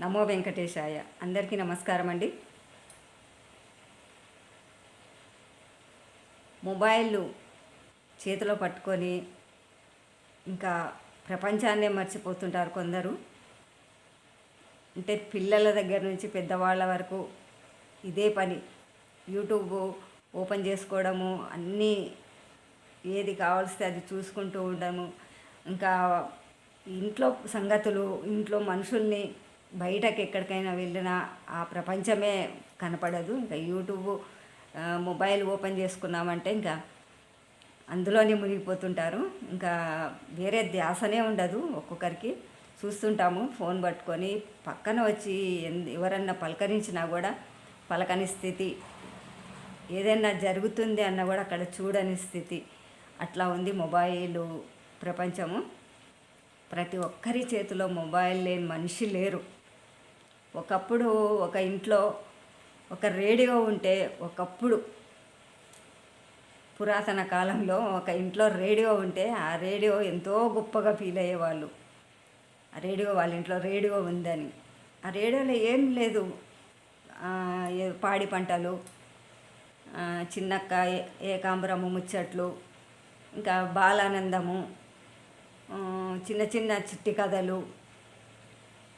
నమో వెంకటేశాయ. అందరికీ నమస్కారం అండి మొబైల్ చేతిలో పట్టుకొని ఇంకా ప్రపంచాన్నే మర్చిపోతుంటారు కొందరు. అంటే పిల్లల దగ్గర నుంచి పెద్దవాళ్ళ వరకు ఇదే పని. యూట్యూబ్ ఓపెన్ చేసుకోవడము అన్నీ ఏది కావాల్స్తే అది చూసుకుంటూ ఉండము ఇంకా ఇంట్లో సంగతులు ఇంట్లో మనుషుల్ని బయటకు ఎక్కడికైనా వెళ్ళినా ఆ ప్రపంచమే కనపడదు. ఇంకా యూట్యూబ్ మొబైల్ ఓపెన్ చేసుకున్నామంటే ఇంకా అందులోనే మునిగిపోతుంటారు. ఇంకా వేరే ధ్యాసనే ఉండదు ఒక్కొక్కరికి. చూస్తుంటాము ఫోన్ పట్టుకొని. పక్కన వచ్చి ఎవరన్నా పలకరించినా కూడా పలకని స్థితి. ఏదైనా జరుగుతుంది అన్న కూడా అక్కడ చూడని స్థితి. అట్లా ఉంది మొబైల్ ప్రపంచము. ప్రతి ఒక్కరి చేతిలో మొబైల్ లేని మనిషి లేరు. ఒకప్పుడు ఒక ఇంట్లో ఒక రేడియో ఉంటే ఒకప్పుడు పురాతన కాలంలో ఒక ఇంట్లో రేడియో ఉంటే ఆ రేడియో ఎంతో గొప్పగా ఫీల్ అయ్యేవాళ్ళు. ఆ రేడియో వాళ్ళ ఇంట్లో రేడియో ఉందని. ఆ రేడియోలో ఏం లేదు. ఏ- పాడి పంటలు చిన్నక్క ఏ- ఏకాంబరము ముచ్చట్లు ఇంకా బాలానందము చిన్న చిన్న చిట్టి కథలు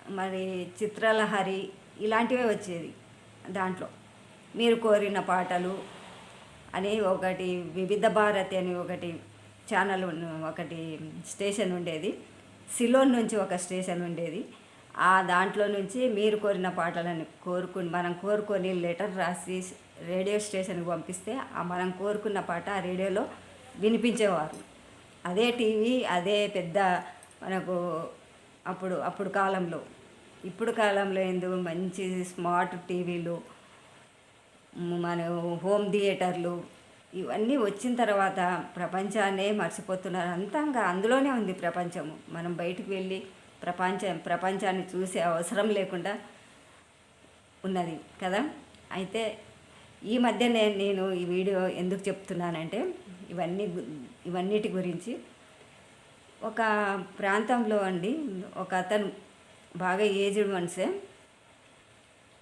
మరి చిత్రలహరి ఇలాంటివే వచ్చేది దాంట్లో. మీరు కోరిన పాటలు అని ఒకటి వివిధ భారతి అని ఒకటి ఛానల్ ఒకటి స్టేషన్ ఉండేది. సిలోన్ నుంచి ఒక స్టేషన్ ఉండేది. ఆ దాంట్లో నుంచి మీరు కోరిన పాటలని కోరుకుని మనం కోరుకొని లెటర్ రాసి రేడియో స్టేషన్కి పంపిస్తే ఆ మనం కోరుకున్న పాట ఆ రేడియోలో వినిపించేవారు. అదే టీవీ అదే పెద్ద మనకు అప్పుడు అప్పుడు కాలంలో. ఇప్పుడు కాలంలో ఎందుకు మంచి స్మార్ట్ టీవీలు మన హోమ్ థియేటర్లు ఇవన్నీ వచ్చిన తర్వాత ప్రపంచాన్నే మర్చిపోతున్నారు. అంతంగా అందులోనే ఉంది ప్రపంచము. మనం బయటికి వెళ్ళి ప్రపంచం ప్రపంచాన్ని చూసే అవసరం లేకుండా ఉన్నది కదా? అయితే ఈ మధ్య నేను ఈ వీడియో ఎందుకు చెప్తున్నానంటే ఇవన్నీ ఇవన్నిటి గురించి ఒక ప్రాంతంలో అండి ఒక అతను బాగా ఏజ్డ్ మనిషే.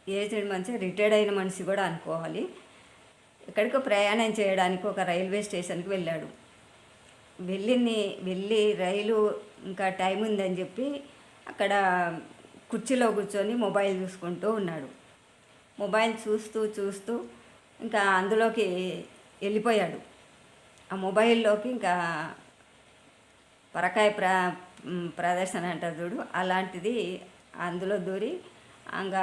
ఏజ్డ్ మనిషి రిటైర్డ్ అయిన మనిషి కూడా అనుకోవాలి. ఎక్కడికో ప్రయాణం చేయడానికి ఒక రైల్వే స్టేషన్కి వెళ్ళాడు. వెళ్ళింది వెళ్ళి రైలు ఇంకా టైం ఉందని చెప్పి అక్కడ కుర్చీలో కూర్చొని మొబైల్ చూసుకుంటూ ఉన్నాడు. మొబైల్ చూస్తూ చూస్తూ ఇంకా అందులోకి వెళ్ళిపోయాడు. ఆ మొబైల్లోకి ఇంకా పరకాయ ప్ర ప్రదర్శన అంటారు చూడు అలాంటిది అందులో దూరి ఇంకా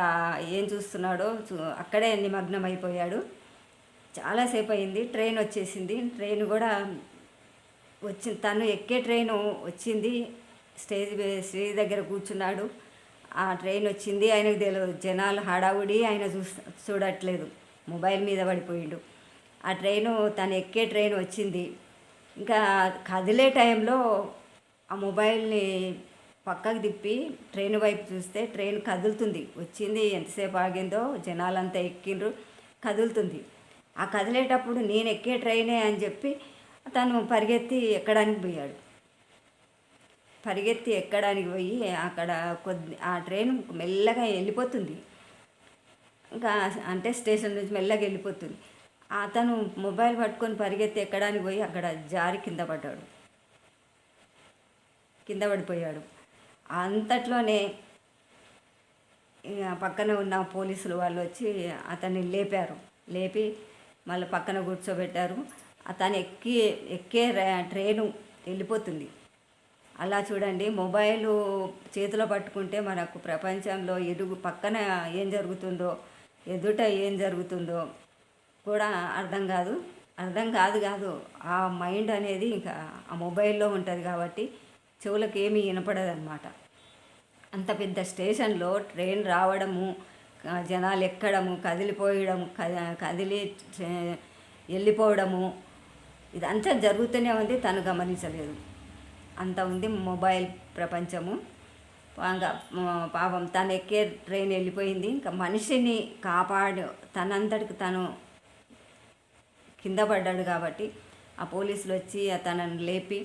ఏం చూస్తున్నాడో చూ అక్కడే నిమగ్నం అయిపోయాడు చాలాసేపు అయింది ట్రైన్ వచ్చేసింది. ట్రైన్ కూడా వచ్చి తను ఎక్కే ట్రైన్ వచ్చింది. స్టేజ్ స్టేజ్ దగ్గర కూర్చున్నాడు. ఆ ట్రైన్ వచ్చింది ఆయనకు తెలియదు జనాలు హడావుడి ఆయన చూ చూడట్లేదు. మొబైల్ మీద పడిపోయిండు. ఆ ట్రైను తను ఎక్కే ట్రైన్ వచ్చింది. ఇంకా కదిలే టైంలో ఆ మొబైల్ని పక్కకు తిప్పి ట్రైన్ వైపు చూస్తే ట్రైన్ కదులుతుంది. వచ్చింది ఎంతసేపు ఆగిందో జనాలంతా ఎక్కిండ్రు కదులుతుంది. ఆ కదిలేటప్పుడు నేను ఎక్కే ట్రైనే అని చెప్పి తను పరిగెత్తి ఎక్కడానికి పోయాడు. పరిగెత్తి ఎక్కడానికి పోయి అక్కడ కొద్ది ఆ ట్రైన్ మెల్లగా వెళ్ళిపోతుంది. ఇంకా అంటే స్టేషన్ నుంచి మెల్లగా వెళ్ళిపోతుంది. అతను మొబైల్ పట్టుకొని పరిగెత్తి ఎక్కడానికి పోయి అక్కడ జారి కింద పడ్డాడు. కింద పడిపోయాడు. అంతట్లోనే పక్కన ఉన్న పోలీసులు వాళ్ళు వచ్చి అతన్ని లేపారు. లేపి మళ్ళీ పక్కన కూర్చోబెట్టారు. అతను ఎక్కి ఎక్కే ట్రైను వెళ్ళిపోతుంది. అలా చూడండి మొబైల్ చేతిలో పట్టుకుంటే మనకు ప్రపంచంలో ఎదుగు పక్కన ఏం జరుగుతుందో ఎదుట ఏం జరుగుతుందో కూడా అర్థం కాదు. అర్థం కాదు కాదు ఆ మైండ్ అనేది ఇంకా ఆ మొబైల్లో ఉంటుంది కాబట్టి చెవులకు ఏమీ వినపడదన్నమాట. అంత పెద్ద స్టేషన్లో ట్రైన్ రావడము జనాలు ఎక్కడము కదిలిపోయడము కదిలి వెళ్ళిపోవడము ఇదంతా జరుగుతూనే ఉంది తను గమనించలేదు. అంత ఉంది మొబైల్ ప్రపంచము. పాపం తను ఎక్కే ట్రైన్ వెళ్ళిపోయింది. ఇంకా మనిషిని కాపాడు తనంతటికి తను కింద పడ్డాడు కాబట్టి ఆ పోలీసులు వచ్చి తనని లేపి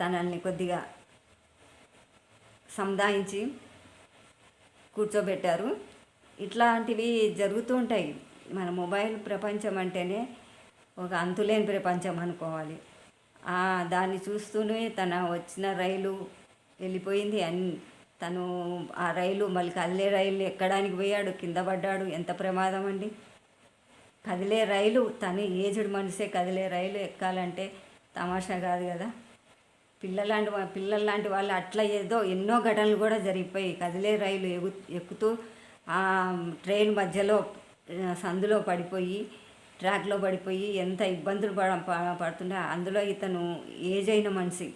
తనల్ని కొద్దిగా సముదాయించి కూర్చోబెట్టారు. ఇట్లాంటివి జరుగుతూ ఉంటాయి. మన మొబైల్ ప్రపంచం అంటేనే ఒక అంతులేని ప్రపంచం అనుకోవాలి. దాన్ని చూస్తూనే తన వచ్చిన రైలు వెళ్ళిపోయింది. అన్ తను ఆ రైలు మళ్ళీ కదిలే రైలు ఎక్కడానికి పోయాడు? కింద పడ్డాడు. ఎంత ప్రమాదం అండి. కదిలే రైలు తను ఏజ్డ్ మనిషే కదిలే రైలు ఎక్కాలంటే తమాషా కాదు కదా. పిల్లలాంటి వా- పిల్లల లాంటి వాళ్ళు అట్లా ఏదో ఎన్నో ఘటనలు కూడా జరిగిపోయి కదిలే రైలు ఎగు ఎక్కుతూ ఆ ట్రైన్ మధ్యలో సందులో పడిపోయి ట్రాక్లో పడిపోయి ఎంత ఇబ్బందులు పడ ప- పడుతుంటే అందులో ఇతను ఏజ్ అయిన మనిషి.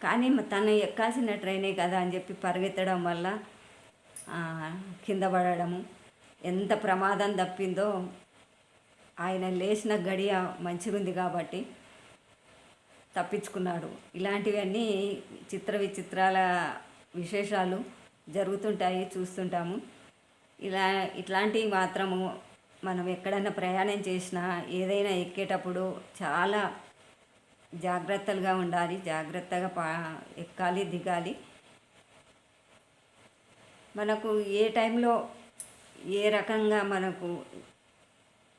కానీ తను ఎక్కాల్సిన ట్రైనే కదా అని చెప్పి పరిగెత్తడం వల్ల కింద పడడము ఎంత ప్రమాదం తప్పిందో ఆయన లేచిన గడియ మంచిగుంది కాబట్టి తప్పించుకున్నాడు. ఇలాంటివన్నీ చిత్ర విచిత్రాల విశేషాలు జరుగుతుంటాయి చూస్తుంటాము. ఇలా ఇట్లాంటివి మాత్రము మనం ఎక్కడైనా ప్రయాణం చేసినా ఏదైనా ఎక్కేటప్పుడు చాలా జాగ్రత్తలుగా ఉండాలి జాగ్రత్తగా పా ఎక్కాలి దిగాలి. మనకు ఏ టైంలో ఏ రకంగా మనకు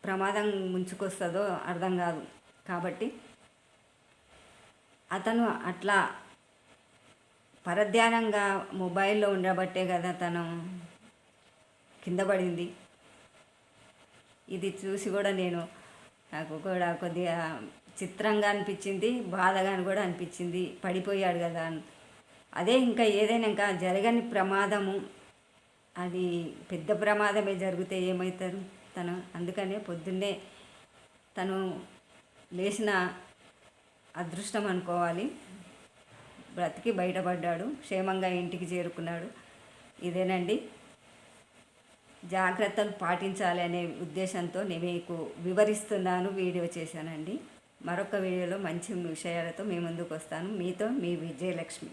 ప్రమాదం ముంచుకొస్తుందో అర్థం కాదు. కాబట్టి అతను అట్లా పరధ్యానంగా మొబైల్లో ఉండబట్టే కదా తను కింద పడింది. ఇది చూసి కూడా నేను నాకు కూడా కొద్దిగా చిత్రంగా అనిపించింది బాధగా కూడా అనిపించింది. పడిపోయాడు కదా అని. అదే ఇంకా ఏదైనా ఇంకా జరగని ప్రమాదము అది పెద్ద ప్రమాదమే జరిగితే ఏమవుతారు తను? అందుకనే పొద్దున్నే తను లేచిన అదృష్టం అనుకోవాలి. బ్రతికి బయటపడ్డాడు క్షేమంగా ఇంటికి చేరుకున్నాడు. ఇదేనండి. జాగ్రత్తలు పాటించాలి అనే ఉద్దేశంతో నేను మీకు వివరిస్తున్నాను వీడియో చేశానండి. మరొక వీడియోలో మంచి విషయాలతో మీ ముందుకు వస్తాను. మీతో మీ విజయలక్ష్మి.